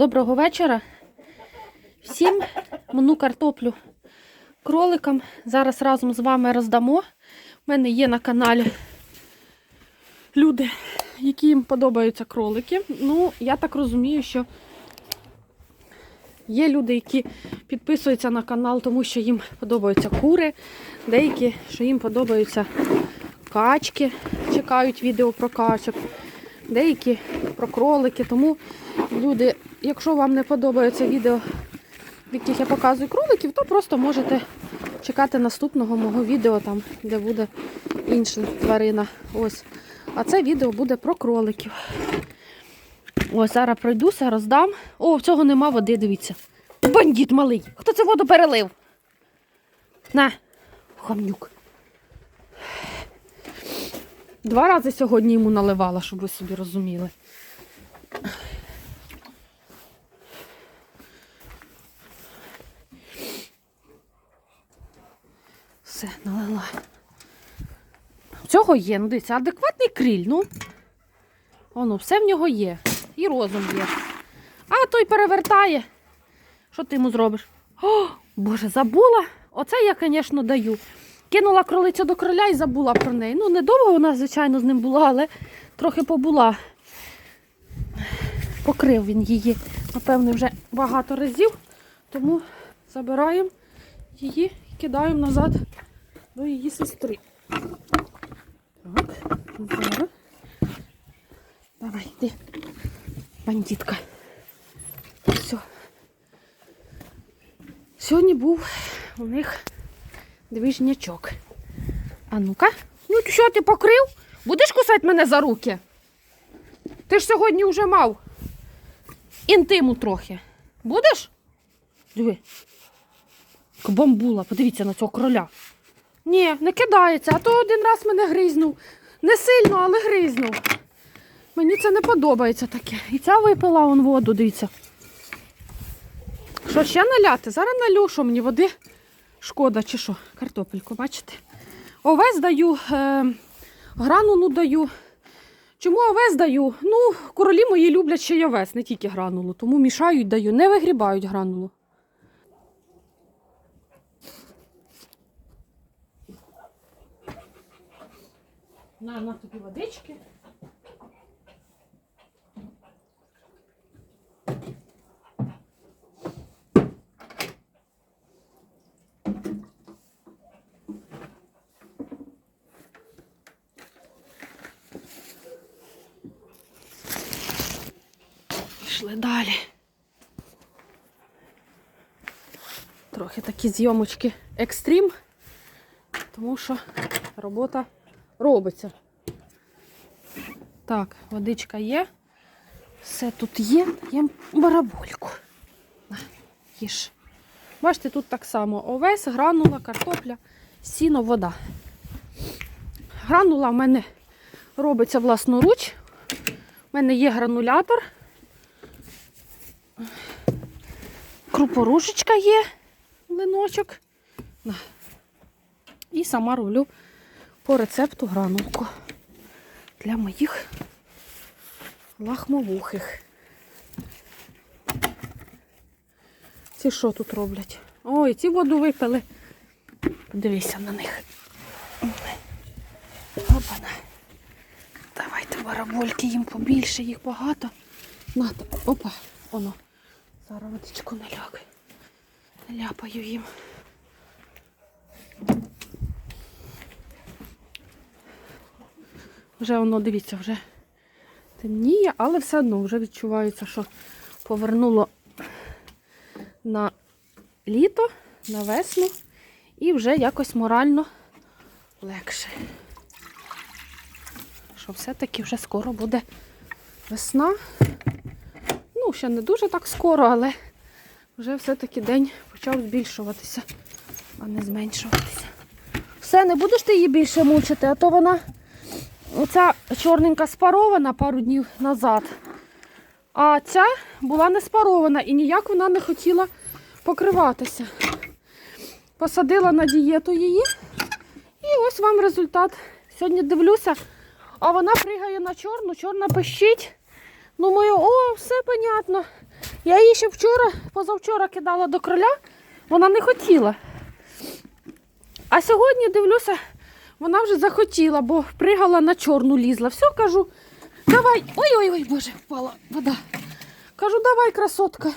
Доброго вечора. Всім мну картоплю кроликам. Зараз разом з вами роздамо. У мене є на каналі люди, яким подобаються кролики. Ну, я так розумію, що є люди, які підписуються на канал, тому що їм подобаються кури, деякі, що їм подобаються качки, чекають відео про качок, деякі про кролики. Тому люди, якщо вам не подобається відео, в яких я показую кроликів, то просто можете чекати наступного мого відео, там, де буде інша тварина. Ось. А це відео буде про кроликів. Ось зараз пройдуся, роздам. О, в цього нема води, дивіться. Бандит малий! Хто це воду перелив? На, хамнюк. Два рази сьогодні йому наливала, щоб ви собі розуміли. Все, налила. Цього є, ну дивіться, адекватний криль, ну. Воно, все в нього є. І розум є. А той перевертає. Що ти йому зробиш? О, Боже, забула. Оце я, звісно, даю. Кинула кролицю до кроля і забула про неї. Ну, недовго вона, звичайно, з ним була, але трохи побула. Покрив він її, напевне, вже багато разів. Тому забираємо її і кидаємо назад до її сестри. Так, зараз. Давай, йди. Бандитка. Все. Сьогодні був у них двіжнячок. А ну-ка. Ну ти що ти покрив? Будеш кусати мене за руки? Ти ж сьогодні вже мав інтиму трохи. Будеш? Диви. Як Бамбула, подивіться на цього кроля. Ні, не кидається, а то один раз мене гризнув. Не сильно, але гризнув. Мені це не подобається таке. І ця випила он воду, дивіться. Що ще наляти? Зараз налю, що мені води шкода чи що? Картопельку, бачите? Овес даю, е, гранулу даю. Чому овес даю? Ну, королі мої люблять ще й овес, не тільки гранулу. Тому мішають даю, не вигрібають гранулу. На, на тобі водички. Пішли далі. Трохи такі зйомочки екстрім, тому що робота робиться. Так, водичка є. Все тут є. Є барабольку. Їж. Бачите, тут так само овес, гранула, картопля, сіно, вода. Гранула в мене робиться власноруч. У мене є гранулятор. Крупорушечка є, линочок. І сама роблю по рецепту гранулку для моїх лахмовухих. Ці що тут роблять? Ой, ці воду випили. Подивися на них. Опана. Давайте барабольки їм побільше, їх багато. На, опа, воно. Зараз водичку наляг. Наляпаю їм. Вже воно, дивіться, вже темніє, але все одно вже відчувається, що повернуло на літо, на весну і вже якось морально легше. Що все-таки вже скоро буде весна. Ну, ще не дуже так скоро, але вже все-таки день почав збільшуватися, а не зменшуватися. Все, не будеш ти її більше мучити, а то вона оця чорненька спарована пару днів назад. А ця була не спарована і ніяк вона не хотіла покриватися. Посадила на дієту її. І ось вам результат. Сьогодні дивлюся, а вона пригає на чорну, чорна пищить. Думаю, о, все понятно. Я її ще вчора, позавчора кидала до кроля, вона не хотіла. А сьогодні дивлюся, вона вже захотіла, бо пригала на чорну лізла. Все кажу, давай. Ой-ой-ой, боже, впала вода. Кажу, давай, красотка.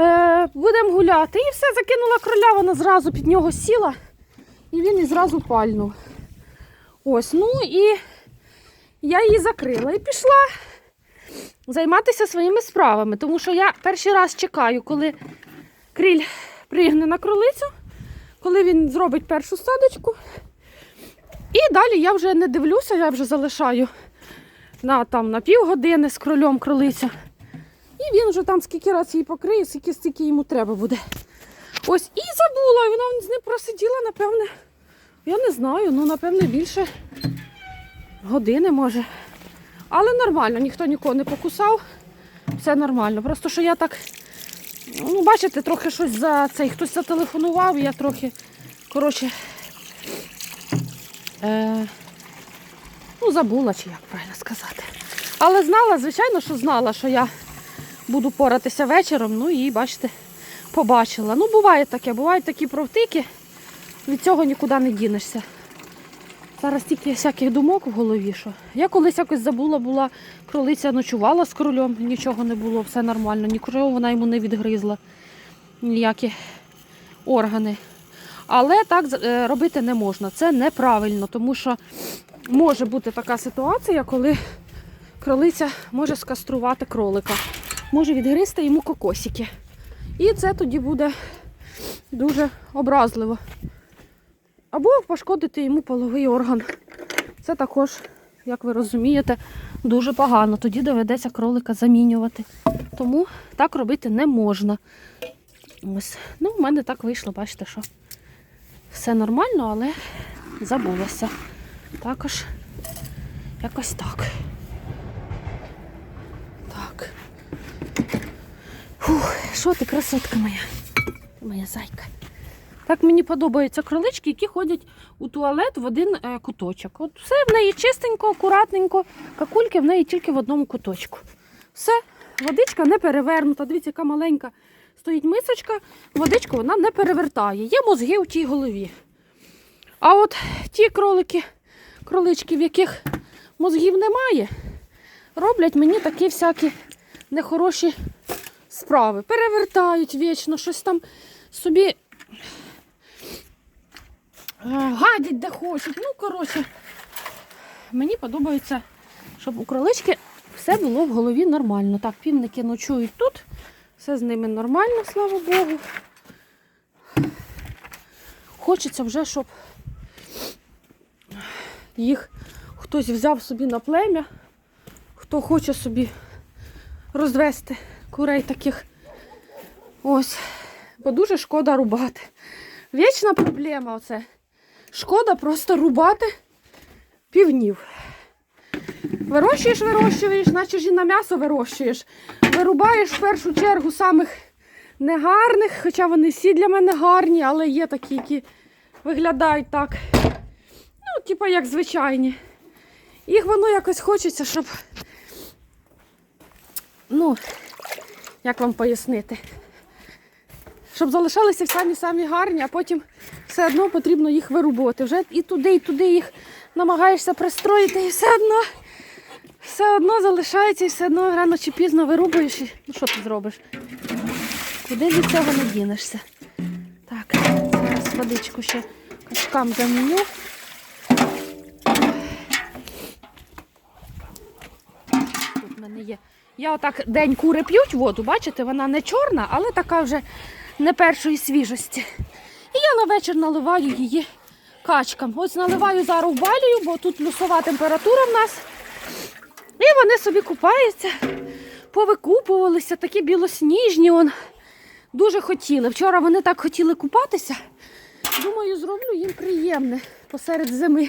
Е, будемо гуляти. І все, закинула кроля, вона зразу під нього сіла, і він і зразу пальнув. Ось, ну і я її закрила і пішла займатися своїми справами, тому що я перший раз чекаю, коли криль пригне на кролицю, коли він зробить першу садочку. І далі я вже не дивлюся, я вже залишаю на, там, на півгодини з кролем кролицю. І він вже там скільки раз її покриє, скільки, стільки йому треба буде. Ось і забула, і вона з ним просиділа, напевне, я не знаю, ну напевне більше години може. Але нормально, ніхто нікого не покусав. Все нормально. Просто що я так, ну, бачите, трохи щось за цей, хтось зателефонував, і я трохи, коротше, е, ну, забула, чи як правильно сказати. Але знала, звичайно, що знала, що я буду поратися вечором, ну і бачите, побачила. Ну, буває таке, бувають такі провтики, від цього нікуди не дінешся. Зараз тільки всяких думок в голові, що я колись якось забула, була кролиця ночувала з кролем, нічого не було, все нормально, нічого вона йому не відгризла, ніякі органи. Але так е, робити не можна. Це неправильно, тому що може бути така ситуація, коли кролиця може скаструвати кролика, може відгризти йому кокосики. І це тоді буде дуже образливо. Або пошкодити йому половий орган. Це також, як ви розумієте, дуже погано. Тоді доведеться кролика замінювати. Тому так робити не можна. Ось. Ну, в мене так вийшло, бачите, що все нормально, але забулося. Також якось так. Так. Фух, що ти, красотка моя? Моя зайка. Так мені подобаються кролички, які ходять у туалет в один е, куточок. От все в неї чистенько, акуратненько, какульки в неї тільки в одному куточку. Все, водичка не перевернута. Дивіться, яка маленька стоїть мисочка, водичку вона не перевертає. Є мозги у тій голові. А от ті кролики, кролички, в яких мозгів немає, роблять мені такі всякі нехороші справи. Перевертають вічно, щось там собі е, гадять де хочуть. Ну, коротше, мені подобається, щоб у кролички все було в голові нормально. Так, півники ночують тут, все з ними нормально, слава Богу. Хочеться вже, щоб їх хтось взяв собі на плем'я, хто хоче собі розвести курей таких. Ось. Бо дуже шкода рубати. Вічна проблема оце. Шкода просто рубати півнів. Вирощуєш, вирощуєш, наче ж і на м'ясо вирощуєш. Вирубаєш в першу чергу самих негарних, хоча вони всі для мене гарні, але є такі, які виглядають так. Ну, типу, як звичайні. Їх воно якось хочеться, щоб. Ну, як вам пояснити? Щоб залишалися самі-самі гарні, а потім все одно потрібно їх вирубувати. Вже і туди, і туди їх намагаєшся пристроїти, і все одно все одно залишається, і все одно рано чи пізно вирубуєш. І... Ну що ти зробиш? Куди від цього не дінешся? Так, зараз водичку ще качкам заміню. Тут в мене є. Я отак день кури п'ють воду, бачите, вона не чорна, але така вже не першої свіжості. І я на вечір наливаю її качкам. Ось наливаю зараз балію, бо тут плюсова температура в нас. І вони собі купаються, повикупувалися, такі білосніжні. Он. Дуже хотіли. Вчора вони так хотіли купатися. Думаю, зроблю їм приємне посеред зими.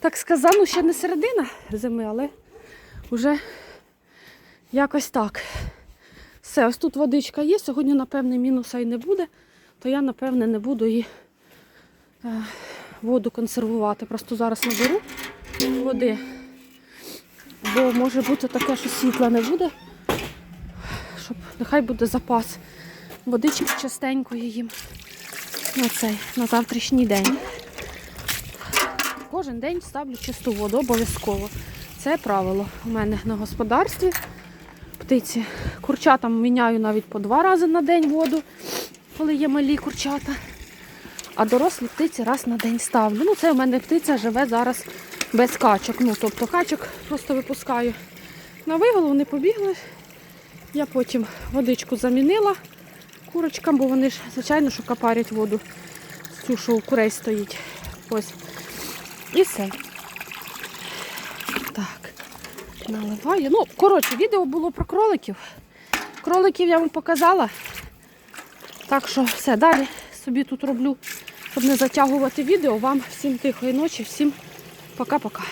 Так сказано, ще не середина зими, але вже якось так. Все, ось тут водичка є. Сьогодні, напевне, мінуса і не буде, то я, напевне, не буду і е, воду консервувати. Просто зараз наберу води. Бо може бути таке, що світла не буде, щоб нехай буде запас. Водички частенької їм на цей, на завтрашній день. Кожен день ставлю чисту воду, обов'язково. Це правило у мене на господарстві. Птиці. Курчатам міняю навіть по два рази на день воду, коли є малі курчата. А дорослі птиці раз на день ставлю. Ну, це у мене птиця живе зараз без качок. Ну, тобто качок просто випускаю на вигул, вони побігли. Я потім водичку замінила курочкам, бо вони ж, звичайно, що капарять воду цю, що у курей стоїть. Ось. І все. Так. Наливаю. Ну, коротше, відео було про кроликів. Кроликів я вам показала. Так що все, далі собі тут роблю, щоб не затягувати відео. Вам всім тихої ночі, всім пока-пока.